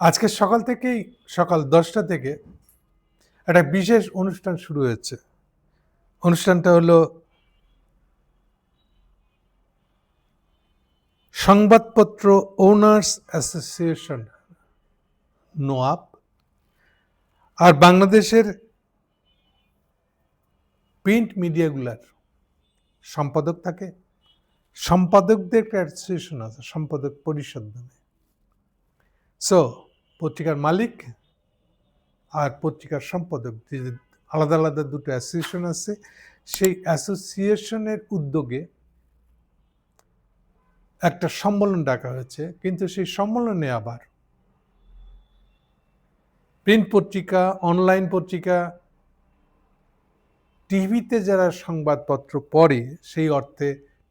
আজকে সকাল থেকেই, সকাল দশটা থেকে একটা বিশেষ অনুষ্ঠান শুরু হয়েছে। অনুষ্ঠানটা হলো সংবাদপত্র ওনার্স অ্যাসোসিয়েশন নোয়াপ আর বাংলাদেশের প্রিন্ট মিডিয়াগুলার সম্পাদক থাকে। সম্পাদকদের একটা অ্যাসোসিয়েশন আছে, সম্পাদক পরিষদ নামে। সো পত্রিকার মালিক আর পত্রিকার সম্পাদক। যে আলাদা আলাদা দুটো অ্যাসোসিয়েশন আছে, সেই অ্যাসোসিয়েশনের উদ্যোগে একটা সম্মেলন ডাকা হয়েছে। কিন্তু সেই সম্মেলনে আবার প্রিন্ট পত্রিকা অনলাইন পত্রিকা, টিভিতে যারা সংবাদপত্র পড়ে, সেই অর্থে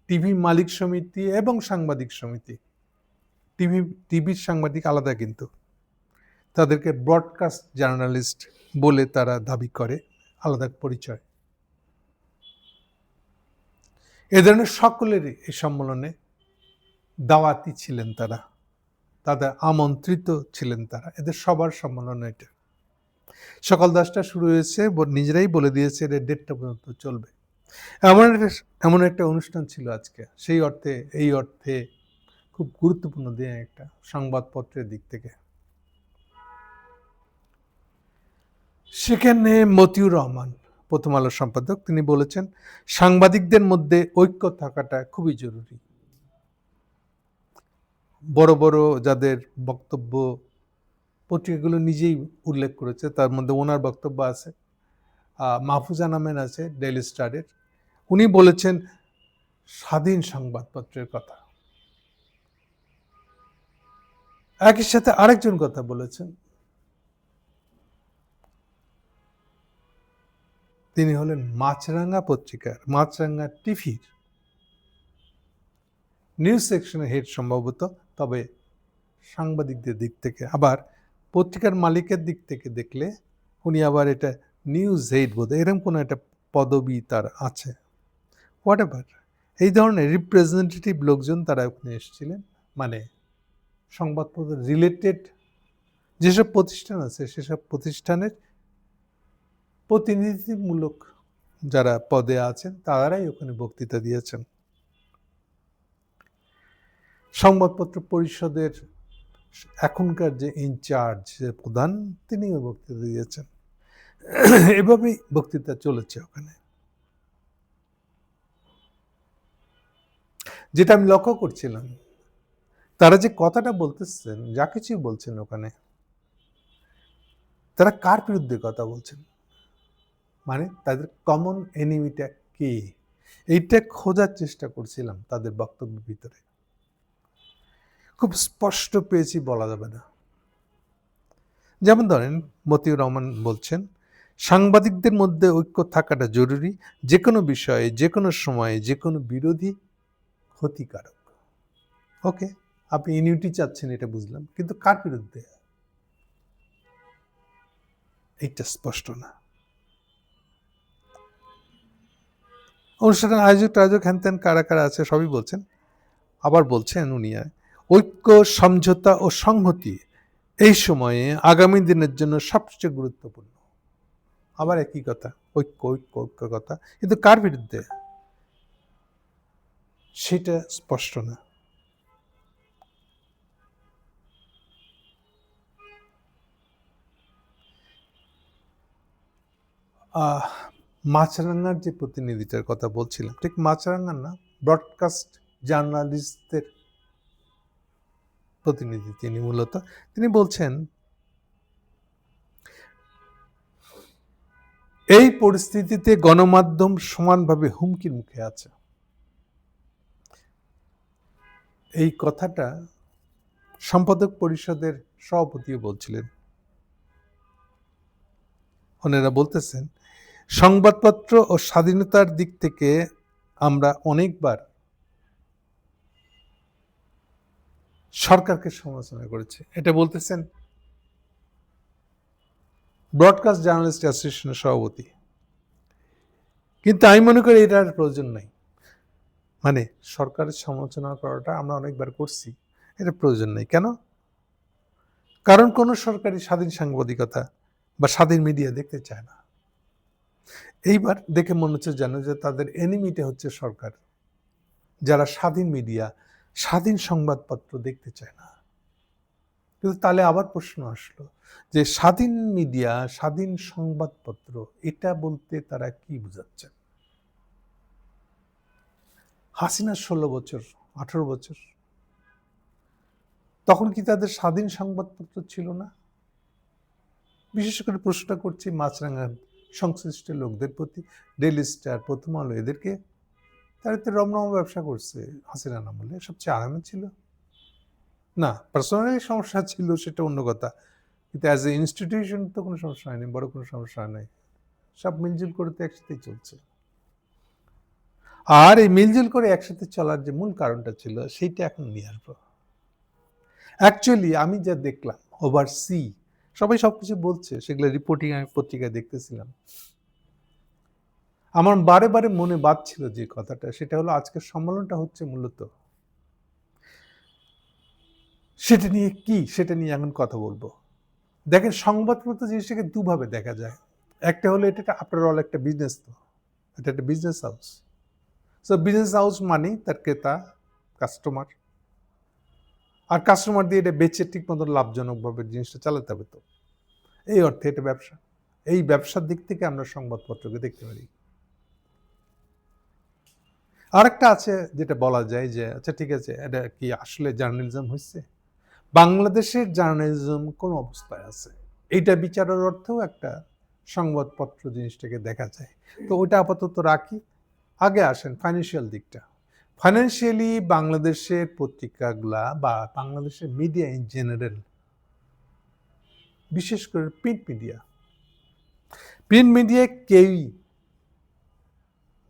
টিভি মালিক সমিতি এবং সাংবাদিক সমিতি। টিভি, টিভির সাংবাদিক আলাদা কিন্তু। তাদেরকে ব্রডকাস্ট জার্নালিস্ট বলে তারা দাবি করে। আলাদা পরিচয়। এ ধরনের সকলেরই এই সম্মেলনে দাওয়াতি ছিলেন তারা। তাদের আমন্ত্রিত ছিলেন তারা। এদের সবার সম্মেলন এটা। সকাল দশটা শুরু হয়েছে নিজেরাই বলে দিয়েছে এটা দেড়টা পর্যন্ত চলবে। এমন একটা এমন একটা অনুষ্ঠান ছিল আজকে। সেই অর্থে, এই অর্থে খুব গুরুত্বপূর্ণ দিন একটা সংবাদপত্রের দিক থেকে। সেখানে মতিউর রহমান, প্রথম আলোর সম্পাদক, তিনি বলেছেন, সাংবাদিকদের মধ্যে ঐক্য থাকাটা খুবই জরুরি। বড় বড় যাদের বক্তব্য, পত্রিকাগুলো নিজেই উল্লেখ করেছে, তার মধ্যে ওনার বক্তব্য আছে মাহফুজা নামেন আছে, ডেইলি স্টারের। উনি বলেছেন, স্বাধীন সংবাদপত্রের কথা। একই সাথে আরেকজন কথা বলেছেন তিনি হলেন মাছরাঙ্গা পত্রিকার মাছরাঙ্গা টিভির। নিউজ সেকশনের হেড সম্ভবত, তবে সাংবাদিকদের দিক থেকে আবার পত্রিকার মালিকের দিক থেকে দেখলে উনি আবার এটা নিউজ হেড বোধ এরকম কোনো একটা পদবি তার আছে। হোয়াট এভার এই ধরনের রিপ্রেজেন্টেটিভ লোকজন তারা ওখানে এসেছিলেন মানে সংবাদপত্র রিলেটেড যেসব প্রতিষ্ঠান আছে, সেসব প্রতিষ্ঠানের প্রতিনিধিমূলক যারা পদে আছেন, তারাই ওখানে বক্তৃতা দিয়েছেন। সংবাদপত্র পরিষদের এখনকার যে ইনচার্জ প্রধান, তিনিও বক্তৃতা দিয়েছেন। এভাবেই বক্তৃতা চলেছে ওখানে। যেটা আমি লক্ষ্য করছিলাম, তারা যে কথাটা বলতেছেন, যা কিছু বলছেন ওখানে, তারা কার বিরুদ্ধে কথা বলছেন? মানে তাদের কমন এনিমিটা কে? এইটা খোঁজার চেষ্টা করছিলাম তাদের বক্তব্যের ভিতরে। খুব স্পষ্ট পেয়েছি বলা যাবে না। যেমন ধরেন, মতিউর রহমান বলছেন, সাংবাদিকদের মধ্যে ঐক্য থাকাটা জরুরি যে কোনো বিষয়ে যে কোনো সময়ে যে কোনো বিরোধী ক্ষতিকারক। ওকে, আপনি ইউনিটি চাচ্ছেন, এটা বুঝলাম, কিন্তু কার বিরুদ্ধে? এইটা স্পষ্ট না। অনুষ্ঠানের আয়োজক টায়োজক হ্যান ত্যান কারা কারা আছে সবই বলছেন। আবার বলছেন উনি ঐক্য সমঝোতা ও সংহতি এই সময়ে আগামী দিনের জন্য সবচেয়ে গুরুত্বপূর্ণ। আবার একই কথা ঐক্য ঐক্য ঐক্য কথা। কিন্তু কার বিরুদ্ধে? সেটা স্পষ্ট না। আহ, মাছরাঙ্গার যে প্রতিনিধিটার কথা বলছিলাম, ঠিক মাছরাঙ্গার না ব্রডকাস্ট জার্নালিস্টদের প্রতিনিধি তিনি মূলত। তিনি বলছেন, এই পরিস্থিতিতে গণমাধ্যম সমানভাবে হুমকির মুখে আছে। এই কথাটা সম্পাদক পরিষদের সভাপতিও বলছিলেন। ওনারা বলতেছেন সংবাদপত্র ও স্বাধীনতার দিক থেকে আমরা অনেকবার সরকারকে সমালোচনা করেছি। এটা বলতেছেন ব্রডকাস্ট জার্নালিস্ট অ্যাসোসিয়েশনের সভাপতি। কিন্তু আমি মনে করি এটার প্রয়োজন নাই। মানে সরকারের সমালোচনা করাটা আমরা অনেকবার করছি এটা প্রয়োজন নেই। কেন? কারণ কোনো সরকারি স্বাধীন সাংবাদিকতা বা স্বাধীন মিডিয়া দেখতে চায় না। এইবার দেখে মনে হচ্ছে যেন যে তাদের এনিমিটা হচ্ছে সরকার। যারা স্বাধীন মিডিয়া স্বাধীন সংবাদপত্র দেখতে চায় না। কিন্তু তাহলে আবার প্রশ্ন আসলো যে স্বাধীন মিডিয়া স্বাধীন সংবাদপত্র, এটা বলতে তারা কি বুঝাচ্ছেন? হাসিনা ষোলো বছর, আঠারো বছর। তখন কি তাদের স্বাধীন সংবাদপত্র ছিল না? বিশেষ করে প্রশ্নটা করছি মাছরাঙ্গার সংশ্লিষ্ট লোকদের প্রতি ডেলি স্টার, প্রথম আলো এদেরকে তারা তো রমরমা ব্যবসা করছে হাসিনা আমলে। সবচেয়ে আরামে ছিল? না পার্সোনালি সমস্যা ছিল সেটা অন্য কথা। কিন্তু অ্যাজ এ ইনস্টিটিউশন তো কোনো সমস্যা হয়নি, বড় কোনো সমস্যা নেই। সব মিলজুল করে তো একসাথেই চলছে। আর এই মিলজুল করে একসাথে চলার যে মূল কারণটা ছিল, সেইটা এখন নিয়ে আসব। অ্যাকচুয়ালি আমি যা দেখলাম ওভার সি সবাই সব কিছু বলছে, সেগুলো রিপোর্টিং আমি পত্রিকায় দেখতেছিলাম। আমার বারে বারে মনে বাজছিল যে কথাটা, সেটা হলো আজকের সম্মেলনটা হচ্ছে মূলত সেটা নিয়ে কি, সেটা নিয়ে এখন কথা বলব। দেখেন, সংবাদপত্র জিনিসটাকে দুভাবে দেখা যায়। একটা হলো এটা আফটার অল একটা বিজনেস তো। এটা একটা business house so business house মানে তার ক্রেতা কাস্টমার আর কাস্টমার দিয়ে এটা বেচে ঠিক মতো লাভজনকভাবে জিনিসটা চালাতে হবে তো। এই অর্থে এটা ব্যবসা। এই ব্যবসার দিক থেকে আমরা সংবাদপত্রকে দেখতে পারি। আরেকটা আছে যেটা বলা যায় যে আচ্ছা ঠিক আছে, এটা কি আসলে জার্নালিজম হচ্ছে বাংলাদেশের জার্নালিজম কোন অবস্থায় আছে? এইটা বিচারের অর্থেও একটা সংবাদপত্র জিনিসটাকে দেখা যায়। তো ওইটা আপাতত রাখি। আগে আসেন ফাইন্যান্সিয়াল দিকটা। ফাইন্যান্সিয়ালি বাংলাদেশের পত্রিকাগুলা বা বাংলাদেশের মিডিয়া ইন জেনারেল বিশেষ করে প্রিন্ট মিডিয়া প্রিন্ট মিডিয়ায় কেউই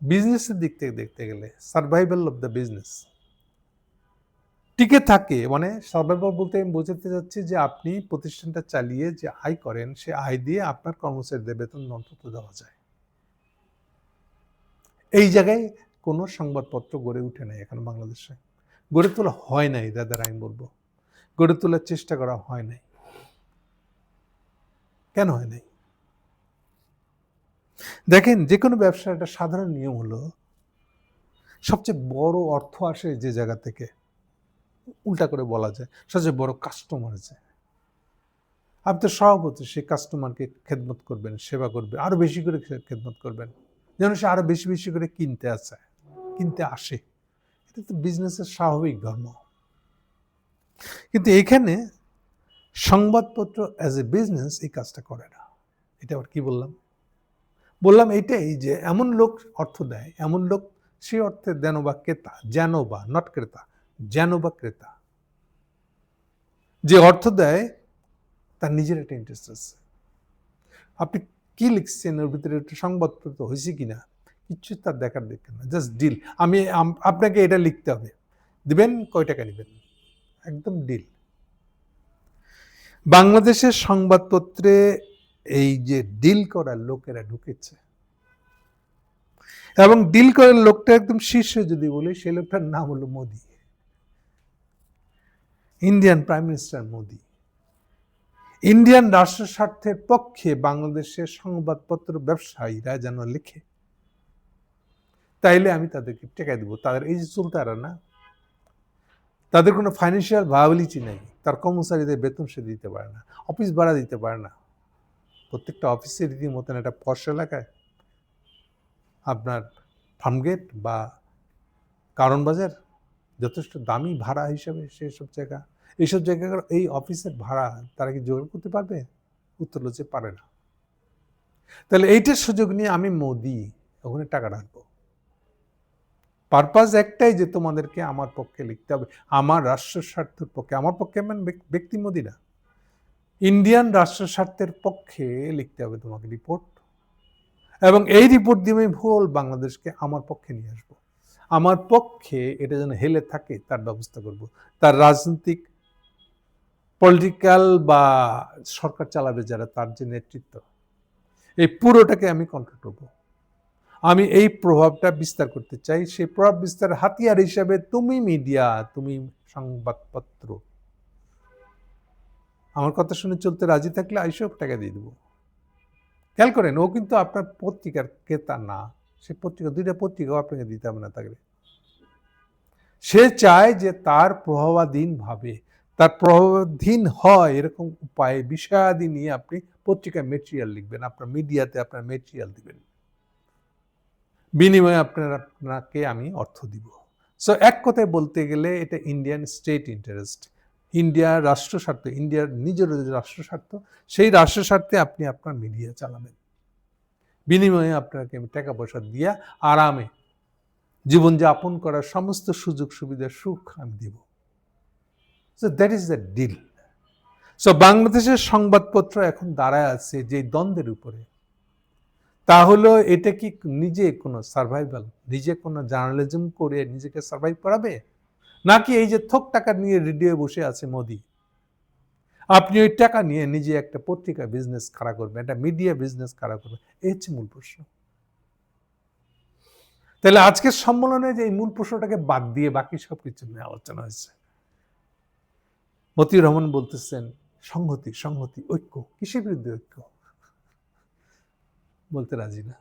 বিজনেসের দিক থেকে দেখতে গেলে সার্ভাইভাল অফ দ্য বিজনেস টিকে থাকে। মানে সার্ভাইভাল বলতে আমি বোঝাতে চাচ্ছি যে আপনি প্রতিষ্ঠানটা চালিয়ে যে আয় করেন, সে আয় দিয়ে আপনার কর্মচারীদের বেতন অন্তত দেওয়া যায়। এই জায়গায় কোনো সংবাদপত্র গড়ে উঠে নাই এখন বাংলাদেশে। গড়ে তোলা হয় নাই, দাদার আমি বলব। গড়ে তোলার চেষ্টা করা হয় নাই। কেন হয় নাই? দেখেন যে কোনো ব্যবসার একটা সাধারণ নিয়ম হলো, সবচেয়ে বড় অর্থ আসে যে জায়গা থেকে, উল্টা করে বলা যায়, সবচেয়ে বড় কাস্টমার আছে। আপনি তো সভাপতি, সেই কাস্টমারকে খেদমত করবেন, সেবা করবেন আরও বেশি করে খেদমত করবেন। যেন সে আরও বেশি বেশি করে কিনতে আসে। কিনতে আসে। এটা তো বিজনেসের স্বাভাবিক ধর্ম। কিন্তু এখানে সংবাদপত্র অ্যাজ এ বিজনেস এই কাজটা করে না। এটা আবার কি বললাম? বললাম এটাই যে এমন লোক অর্থ দেয়, এমন লোক সে অর্থে দেন বা ক্রেতা, যেন বা নট ক্রেতা, যেন বা ক্রেতা, যে অর্থ দেয় তার নিজের একটা ইন্টারেস্ট আছে। আপনি কি লিখছেন? ওর ভিতরে একটা সংবাদপত্র হয়েছে কিনা? কিচ্ছু তার দেখার দেখেন না জাস্ট ডিল আমি আপনাকে এটা লিখতে হবে। দিবেন, কয় টাকা নেবেন? একদম ডিল বাংলাদেশের সংবাদপত্রে এই যে ডিল করার লোকেরা ঢুকেছে, এবং ডিল করার লোকটা একদম শীর্ষে যদি বলি, সেই লোকটার নাম হলো Modi. Indian prime minister Modi. Indian রাষ্ট্র স্বার্থের পক্ষে বাংলাদেশের সংবাদপত্র ব্যবসায়ীরা যেন লিখে তাইলে আমি তাদেরকে টেকাই দেবো। তাদের এই যে চলতারা না, তাদের কোনো ফাইন্যান্সিয়াল ভায়াবিলিটি নেই। তার কর্মচারীদের বেতন সে দিতে পারে না অফিস ভাড়া দিতে পারে না। প্রত্যেকটা অফিসে রীতিমতন একটা পর্শ এলাকায় আপনার ফার্মগেট বা কারণ বাজার যথেষ্ট দামি ভাড়া হিসাবে সেসব জায়গা, এইসব জায়গার এই অফিসের ভাড়া তারা কি জোগাড় করতে পারবে? উত্তর হচ্ছে পারে না। তাহলে এইটার সুযোগ নিয়ে আমি মোদি, ওখানে টাকা রাখব পারপাস একটাই যে তোমাদেরকে আমার পক্ষে লিখতে হবে। আমার রাষ্ট্র স্বার্থের পক্ষে। আমার পক্ষে মানে ব্যক্তি মোদি না। ইন্ডিয়ান রাষ্ট্র স্বার্থের পক্ষে লিখতে হবে তোমাকে রিপোর্ট এবং এই রিপোর্ট দিয়ে আমি ভুল বাংলাদেশকে আমার পক্ষে নিয়ে আসব। আমার পক্ষে এটা যেন হেলে থাকে, তার ব্যবস্থা করব। তার রাজনৈতিক পলিটিক্যাল বা সরকার চালাবে যারা, তার যে নেতৃত্ব, এই পুরোটাকে আমি কন্ট্রোল করব। আমি এই প্রভাবটা বিস্তার করতে চাই। সেই প্রভাব বিস্তার হাতিয়ার হিসাবে তুমি মিডিয়া, তুমি সংবাদপত্র। আমার কথা শুনে চলতে রাজি থাকলে আইসব টাকা দিয়ে দেবো। খেয়াল করেন, ও কিন্তু আপনার পত্রিকার ক্রেতা না। সে পত্রিকা, দুইটা পত্রিকাও আপনাকে দিতে হবে না থাকলে সে চায় যে তার প্রভাবাধীন ভাবে, তার প্রভাবাধীন হয় এরকম উপায়ে বিষয়াদি নিয়ে আপনি পত্রিকায় মেটেরিয়াল লিখবেন, আপনার মিডিয়াতে আপনার মেটেরিয়াল দিবেন। বিনিময়ে আপনার, আপনাকে আমি অর্থ দিব। সো এক কথায় বলতে গেলে এটা ইন্ডিয়ান স্টেট ইন্টারেস্ট ইন্ডিয়ার রাষ্ট্র স্বার্থ ইন্ডিয়ার নিজের রাষ্ট্র স্বার্থ, সেই রাষ্ট্র স্বার্থে আপনি আপনার মিডিয়া চালাবেন। বিনিময়ে আপনাকে আমি টাকা পয়সা দিয়া আরামে জীবনযাপন করার সমস্ত সুযোগ সুবিধা, সুখ আমি দিব। So that is the deal so বাংলাদেশের সংবাদপত্র এখন দাঁড়ায় আছে যে দ্বন্দ্বের উপরে। তা হলো এটা কি নিজে কোনো সার্ভাইভাল নিজে কোনো জার্নালিজম করে নিজেকে সার্ভাইভ করাবে? নাকি এই যে থোক টাকা নিয়ে রেডিও বসে আছে মোদি, আপনি ওই টাকা নিয়ে নিজে একটা পত্রিকা বিজনেস খাড়া করবেন, একটা মিডিয়া বিজনেস খাড়া করবেন, এই হচ্ছে মূল প্রশ্ন। তাহলে আজকের সম্মেলনে যে এই মূল প্রশ্নটাকে বাদ দিয়ে বাকি সব কিছু নিয়ে আলোচনা হয়েছে, মতিউর রহমান বলতেছেন, সংহতি সংহতি, ঐক্য, কিসের বিরুদ্ধে ঐক্য? বলতে রাজি না।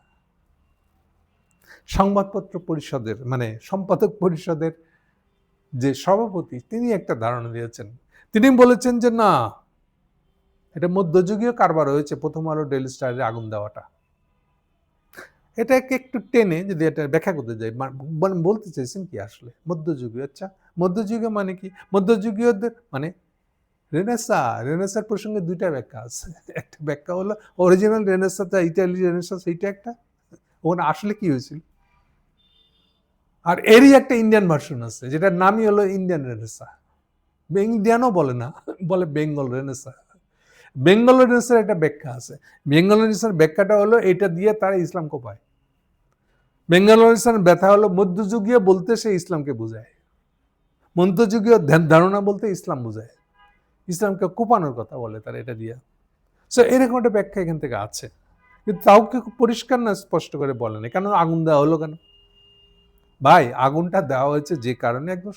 সংবাদপত্র পরিষদের মানে সম্পাদক পরিষদের যে সভাপতি, তিনি একটা ধারণা দিয়েছেন। তিনি বলেছেন যে, না, এটা মধ্যযুগীয় কারবার হয়েছে, প্রথম আলো ডেলি স্টারের আগুন দেওয়াটা। এটাকে একটু টেনে যদি এটা ব্যাখ্যা করতে যাই বলতে চাইছেন কি আসলে? মধ্যযুগীয় আচ্ছা মধ্যযুগীয় মানে কি? মধ্যযুগীয়দের মানে রেনেসা রেনেসার প্রসঙ্গে দুইটা ব্যাখ্যা আছে। একটা ব্যাখ্যা হলো অরিজিনাল রেনেসাটা ইটালি রেনেসা সেইটা একটা। ওখানে আসলে কি হয়েছিল? আর এরই একটা ইন্ডিয়ান ভার্সন আছে, যেটার নামই হলো ইন্ডিয়ান রেনেসা ইন্ডিয়ানও বলে না, বলে বেঙ্গল রেনেসা বেঙ্গল রেনেসার একটা ব্যাখ্যা আছে। বেঙ্গল রেনেসার ব্যাখ্যাটা হলো এটা দিয়ে তারা ইসলাম কোপায়। বেঙ্গল রেনেসার ব্যথা হলো মধ্যযুগীয় বলতে সে ইসলামকে বোঝায়। মধ্যযুগীয় ধারণা বলতে ইসলাম বোঝায়। ইসলামকে কোপানোর কথা বলে তারা এটা দিয়ে। সো এরকম একটা ব্যাখ্যা এখান থেকে আছে। কিন্তু তাও কি পরিষ্কার না স্পষ্ট করে বলে না কেন? আগুন দেওয়া হলো কেন? ভাই, আগুনটা দেওয়া হয়েছে যে কারণে একদম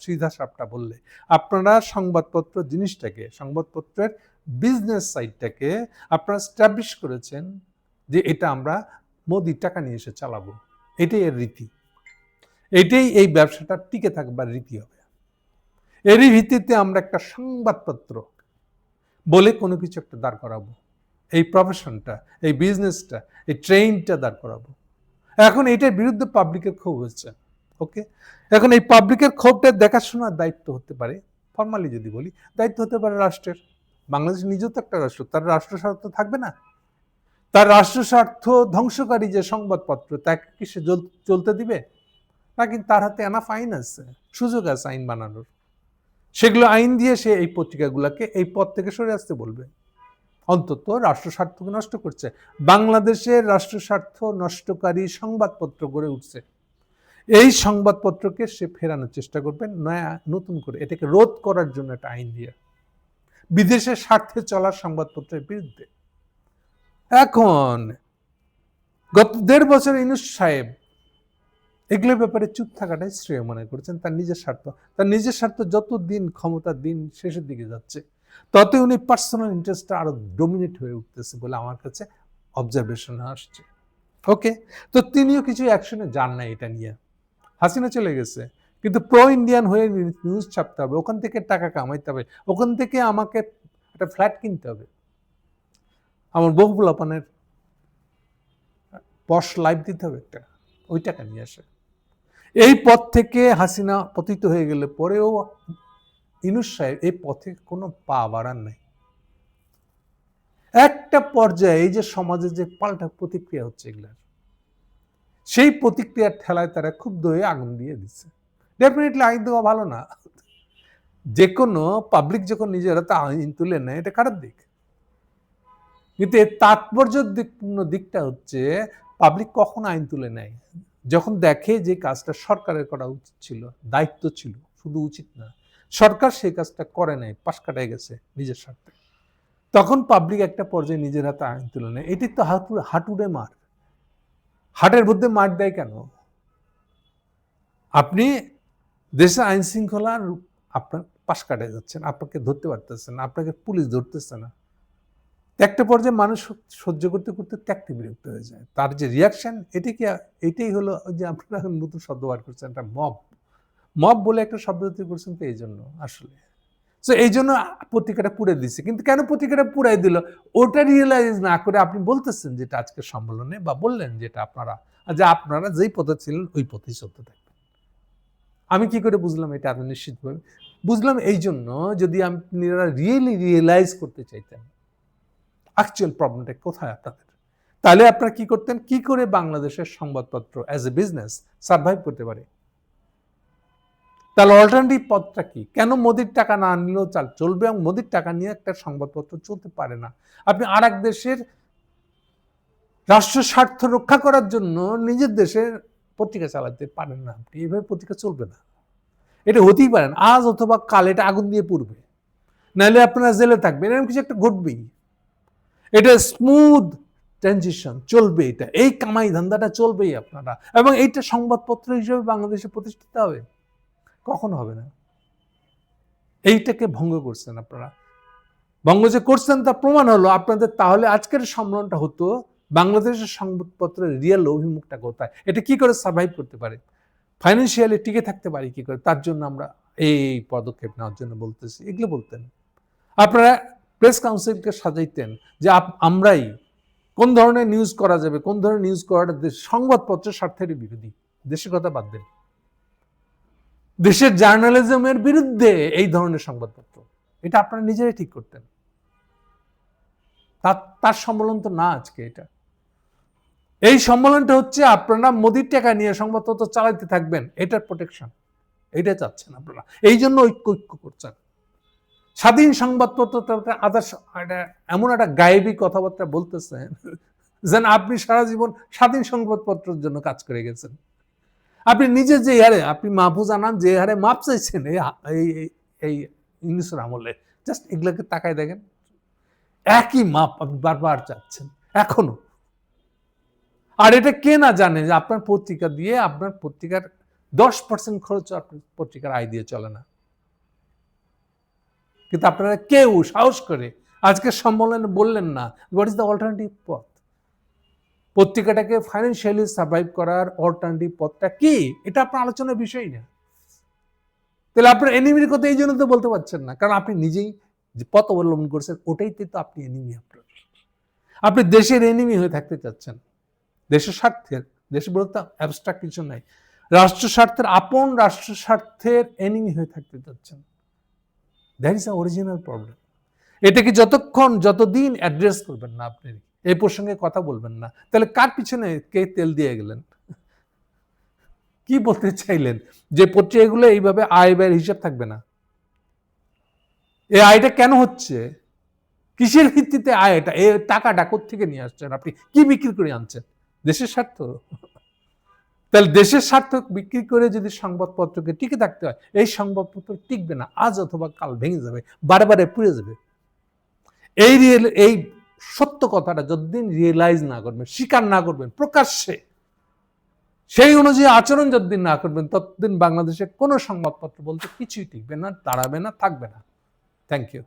সিধা সাপটা বললে। আপনারা সংবাদপত্র জিনিসটাকে, সংবাদপত্রের বিজনেস সাইডটাকে আপনারা স্ট্যাবলিশ করেছেন যে এটা আমরা মোদির টাকা নিয়ে এসে চালাবো। এটাই এর রীতি। এটাই এই ব্যবসাটা টিকে থাকবার রীতি হবে। এরই ভিত্তিতে আমরা একটা সংবাদপত্র বলে কোনো কিছু একটা দাঁড় করাবো। এই প্রফেশনটা এই বিজনেসটা এই ট্রেনটা দাঁড় করাবো। এখন এটার বিরুদ্ধে পাবলিকের ক্ষোভ হচ্ছে ওকে এখন এই পাবলিকের ক্ষোভটা দেখাশোনার দায়িত্ব হতে পারে ফর্মালি যদি বলি, দায়িত্ব হতে পারে রাষ্ট্রের। বাংলাদেশ নিজেও তো একটা রাষ্ট্র, তার রাষ্ট্র স্বার্থ থাকবে না। তার রাষ্ট্র স্বার্থ ধ্বংসকারী যে সংবাদপত্র, তাকে কি সে চলতে দিবে? না কিন্তু তার হাতে এনাফ ফাইন আছে, সুযোগ আছে আইন বানানোর? সেগুলো আইন দিয়ে সে এই পত্রিকাগুলোকে এই পদ থেকে সরে আসতে বলবে। অন্তত রাষ্ট্র স্বার্থকে নষ্ট করছে। বাংলাদেশের রাষ্ট্র স্বার্থ নষ্টকারী সংবাদপত্র গড়ে উঠছে। এই সংবাদপত্রকে সে ফেরানোর চেষ্টা করবে নয়া, নতুন করে। এটাকে রোধ করার জন্য একটা আইন দিয়ে। বিদেশের স্বার্থে চলার সংবাদপত্রের বিরুদ্ধে। এখন গত দেড় বছর ইনুস সাহেব এগুলোর ব্যাপারে চুপ থাকাটাই শ্রেয় মনে করছেন। তার নিজের স্বার্থ, তার নিজের স্বার্থ যত দিন ক্ষমতার দিন, শেষের দিকে যাচ্ছে। ততই উনি পার্সোনাল ইন্টারেস্টটা আরও ডোমিনেট হয়ে উঠতেছে বলে আমার কাছে অবজারভেশন আসছে। ওকে তো তিনিও কিছু অ্যাকশনে যান না এটা নিয়ে। হাসিনা চলে গেছে। কিন্তু প্রো ইন্ডিয়ান হয়ে নিউজ ছাপতে হবে। ওখান থেকে টাকা কামাইতে হবে। ওখান থেকে আমাকে একটা ফ্ল্যাট কিনতে হবে। আমার বহুপুলাপানের পশ লাইফ দিতে হবে একটা। ওই টাকা নিয়ে আসে। এই পথ থেকে হাসিনা পতিত হয়ে গেলে পরেও ইনুস সাহেব এই পথে কোনো পা বাড়ান নাই। একটা পর্যায়ে এই যে সমাজে যে পাল্টা প্রতিক্রিয়া হচ্ছে এগুলার সেই প্রতিক্রিয়ার ঠেলায় তারা ক্ষুব্ধ হয়ে আগুন দিয়ে দিচ্ছে। ডেফিনেটলি আইন দেওয়া ভালো না। যে কোনো পাবলিক যখন নিজেরা তা আইন তুলে নেয়, এটা খারাপ দিক? কিন্তু এর তাৎপর্য দিকপূর্ণ দিকটা হচ্ছে পাবলিক কখন আইন তুলে নেয়? যখন দেখে যে কাজটা সরকারের করা উচিত ছিল, দায়িত্ব ছিল, শুধু উচিত না, সরকার সেই কাজটা করে নাই, পাশ কাটায় গেছে নিজের স্বার্থে। তখন পাবলিক একটা পর্যায়ে নিজের হাতে আইন তুলে নেয়। এটি তো হাঁটু হাঁটুরে মার। হাটের মধ্যে মার দেয় কেন? আপনি দেশের আইন শৃঙ্খলার আপনার পাশ কাটে যাচ্ছেন, আপনাকে ধরতে পারতেছেন আপনাকে পুলিশ ধরতেছে না। একটা পর্যায়ে মানুষ সহ্য করতে করতে ত্যাগতে বিরক্ত হয়ে যায়। তার যে রিয়াকশন এটি কি এটাই হলো যে আপনারা নতুন শব্দ বার করছেন, একটা মব মব বলে একটা শব্দ তৈরি করছেন তো এই জন্য আসলে। তো এই জন্য পত্রিকাটা পুড়ে দিচ্ছে কিন্তু কেন পত্রিকাটা পুড়াই দিল? ওটা রিয়েলাইজ না করে আপনি বলতেছেন যেটা আজকে সম্মেলনে বা বললেন যেটা আপনারা যে আপনারা যেই পথে ছিলেন, ওই পথেই চলতে থাকবেন। আমি কি করে বুঝলাম এটা আপনি নিশ্চিতভাবে? বুঝলাম এই জন্য যদি আপনারা রিয়েলি রিয়েলাইজ করতে চাইতেন অ্যাকচুয়াল প্রবলেমটা কোথায় আপনাদের? তাহলে আপনারা কি করতেন? কি করে বাংলাদেশের সংবাদপত্র অ্যাজ এ বিজনেস সার্ভাইভ করতে পারে? তাহলে অল্টারনেটিভ পথটা কি? কেন মোদির টাকা না নিলেও চাল, চলবে এবং মোদির টাকা নিয়ে একটা সংবাদপত্র চলতে পারে না? আপনি আর এক দেশের রাষ্ট্র স্বার্থ রক্ষা করার জন্য নিজের দেশের পত্রিকা চালাতে পারেন না আপনি। এভাবে পত্রিকা চলবে না। এটা হতেই পারেন আজ অথবা কাল এটা আগুন দিয়ে পড়বে। নাহলে আপনারা জেলে থাকবেন। এরকম কিছু একটা ঘটবেই। এটা স্মুথ ট্রানজিশন চলবে এটা। এই কামাই ধান্দাটা চলবেই আপনারা। এবং এইটা সংবাদপত্র হিসেবে বাংলাদেশে প্রতিষ্ঠিত হবে? কখনো হবে না। এইটাকে ভঙ্গ করছেন আপনারা। ভঙ্গ যে করছেন তা প্রমাণ হলো আপনাদের তাহলে আজকের সম্মেলনটা হতো বাংলাদেশের সংবাদপত্রের রিয়েল অভিমুখটা কোথায়? এটা কি করে সার্ভাইভ করতে পারে? ফাইন্যান্সিয়ালি টিকে থাকতে পারি কি করে? তার জন্য আমরা এই পদক্ষেপ নেওয়ার জন্য বলতেছি। এগুলো বলতেন। আপনারা প্রেস কাউন্সিলকে সাজাইতেন যে আমরাই কোন ধরনের নিউজ করা যাবে, কোন ধরনের নিউজ করাটা সংবাদপত্রের স্বার্থের বিরোধী। দেশের কথা বাদ দেন। দেশের জার্নালিজমের বিরুদ্ধে এই ধরনের সংবাদপত্র। এটা আপনারা নিজেরাই ঠিক করতেন। তার তার সম্মেলন তো না আজকে এটা। এই সম্মেলনটা হচ্ছে আপনারা মোদির টাকা নিয়ে সংবাদপত্র চালাইতে থাকবেন, এটার প্রোটেকশন এটা চাচ্ছেন আপনারা। এই জন্য ঐক্য ঐক্য করছেন। স্বাধীন সংবাদপত্র আদার্স এমন একটা গায়েবী কথাবার্তা বলতেছেন যেন আপনি সারা জীবন স্বাধীন সংবাদপত্রের জন্য কাজ করে গেছেন। আপনি নিজে যে হারে আপনি মাহফুজ আনান যে হারে মাপ চাইছেন, এই এই আমলে, জাস্ট এগুলোকে তাকায় দেখেন। একই মাপ আপনি বারবার চাচ্ছেন, এখনও। আর এটা কে না জানে যে আপনার পত্রিকা দিয়ে আপনার পত্রিকার দশ পার্সেন্ট খরচ আপনার পত্রিকার আয় দিয়ে চলে না। কিন্তু আপনারা কেউ সাহস করে আজকে সম্মেলনে বললেন না হোয়াট ইজ দ্য অল্টারনেটিভ পথ পত্রিকাটাকে ফাইন্যান্সিয়ালি সার্ভাইভ করার অল্টারনেটিভ পথটা কি? এটা আপনার আলোচনার বিষয় না। তাহলে আপনার এনিমির কথা এই জন্য তো বলতে পারছেন না, কারণ আপনি নিজেই যে পথ অবলম্বন করছেন, ওটাইতে তো আপনি এনিমি আপনার। আপনি দেশের এনিমি হয়ে থাকতে চাচ্ছেন। দেশের স্বার্থের দেশ বলতে অ্যাবস্ট্রাক্ট কিছু নাই। রাষ্ট্র স্বার্থের আপন রাষ্ট্র স্বার্থের এনিমি হয়ে থাকতে চাচ্ছেন। That is a original problem এটাকে যতক্ষণ, যতদিন অ্যাড্রেস করবেন না আপনি এই প্রসঙ্গে কথা বলবেন না। তাহলে কার পিছনে কে তেল দিয়ে গেলেন? কি বলতে চাইলেন? যে পত্রিকাগুলো এইভাবে আয় ব্যয়ের হিসাব থাকবে না। এই আয়টা কেন হচ্ছে? কিসের ভিত্তিতে আয় এটা? এই টাকাটা থেকে নিয়ে আসছেন আপনি? কি বিক্রি করে আনছেন? দেশের স্বার্থ? তাহলে দেশের স্বার্থ বিক্রি করে যদি সংবাদপত্রকে টিকে থাকতে হয়, এই সংবাদপত্র টিকবে না। আজ অথবা কাল ভেঙে যাবে, বারে বারে পুড়ে যাবে। এই রিয়েল এই সত্য কথাটা যতদিন রিয়েলাইজ না করবেন, স্বীকার না করবেন, প্রকাশ্যে, সেই অনুযায়ী আচরণ যতদিন না করবেন, ততদিন বাংলাদেশে কোনো সংবাদপত্র বলতে কিছুই টিকবে না, দাঁড়াবে না, থাকবে না। Thank you